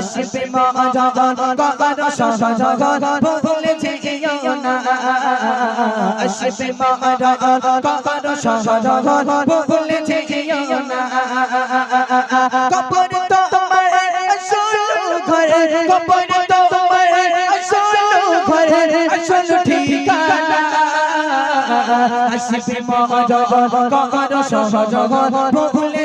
আসবে মা জগন কবর সহজগন ভুলে যেও না। আসবে মা জগন কবর সহজগন ভুলে যেও না। কবর তোমার আসল ঘর কবর তোমার আসল ঘর, আসল ঠিকানা। আসবে মা জগন কবর সহজগন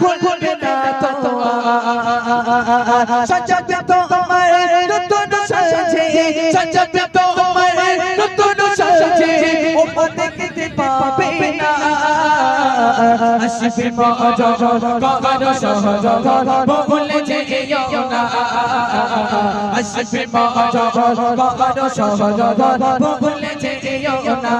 খুলবে না তোমার সাজাবে তোমার নতুন সাজে সাজাবে তোমার নতুন সাজে ও দেখতে পাবে না আসবে মা কবর সহজগৎ বলে যেও না আসবে মা কবর সহজগৎ বলে যেও না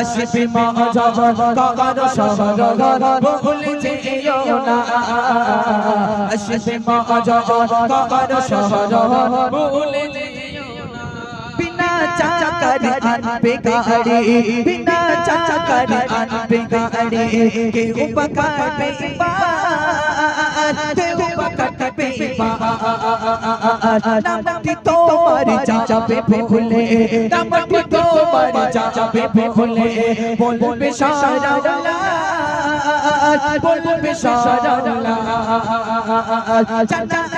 আসবে মা জগৎ কবর সহজগৎ বলে যেও না আসবে মা জগৎ কবর সহজগৎ বলে যেও না বিনা চাকর আনবে গাড়ি বিনা চাকর আনবে গাড়ি কে উপকার বেবার কে উপকার বেবার নামটি তোমার যাবে ভুলে নামটি তোমার যাবে ভুলে বলবে সারা বলবে সারা চাচা চাচা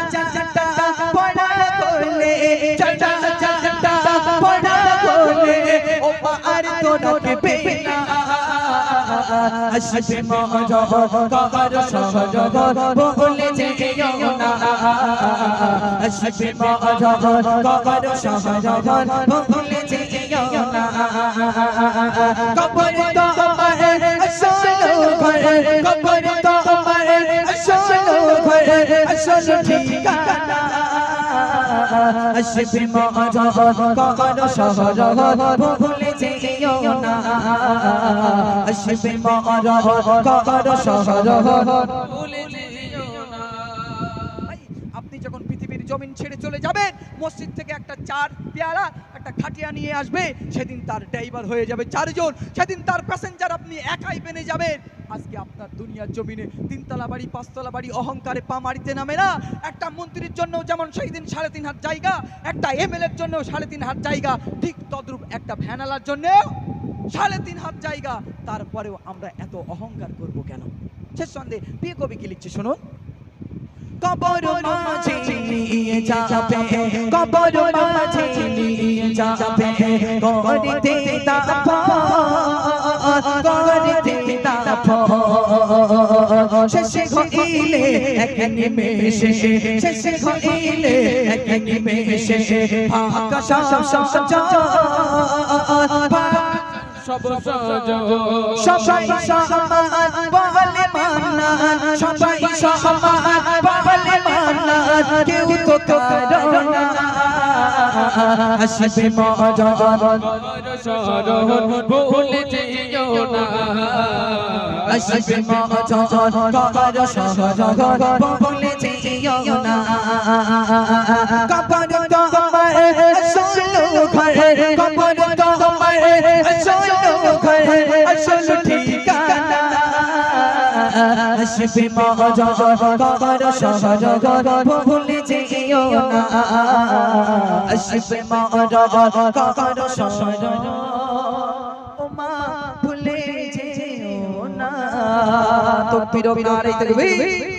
আসবে মা জগৎ কবর সহজগৎ বলে যেও না আসবে মা জগৎ কবর সহজগৎ বলে যেও না কবর তোমার আসল ঘর কবর তোমার আসল ঘর আসল ঠিকানা আসবে মা জগৎ কবর সহজগৎ ভুলে আপনি যখন পৃথিবীর জমিন ছেড়ে চলে যাবেন মসজিদ থেকে একটা চার পেয়ারা একটা খাটিয়া নিয়ে আসবে সেদিন তার ড্রাইভার হয়ে যাবে চারজন সেদিন তার প্যাসেঞ্জার আপনি একাই বেনে যাবেন আজকে আপনার দুনিয়ার জমিনে তিনতলা বাড়ি, পাঁচতলা বাড়ি, অহংকারে পা মারিতে নামে না। একটা মন্ত্রীর জন্য যেমন সেই দিন সাড়ে তিন হাত জায়গা, একটা এমএলএর জন্য সাড়ে তিন হাত জায়গা, ঠিক তদ্রূপ একটা ভ্যানালার জন্য সাড়ে তিন হাত জায়গা। তারপরেও আমরা এত অহংকার করব কেন? শেষ সন্দেহ প্রিয় কবি কি লিখছে শুনুন? কবর মাঝে নিয়ে যাবে। কবর মাঝে নিয়ে যাবে। করিতে তাপন করিতে তাপন শেষে হইলে এক নিমেষে শেষে হইলে এক নিমেষে। ফাঁকা সব সব সব সজ সবাই সমান বলে মান্নান সবাই সমান বলে মান্নান কেউ তো কারও না আসবে মজন সরণ ভুলে যেও না আসবে মজন কবর সহজগন বলে যেও না কবর তোমার আসল ঘর কবর আসবে মজন কবর সহজগন বলে যেও না। আসবে মজন কবর সহজগন ও মা ভুলে যেও না তো পিরো নারে তকবীর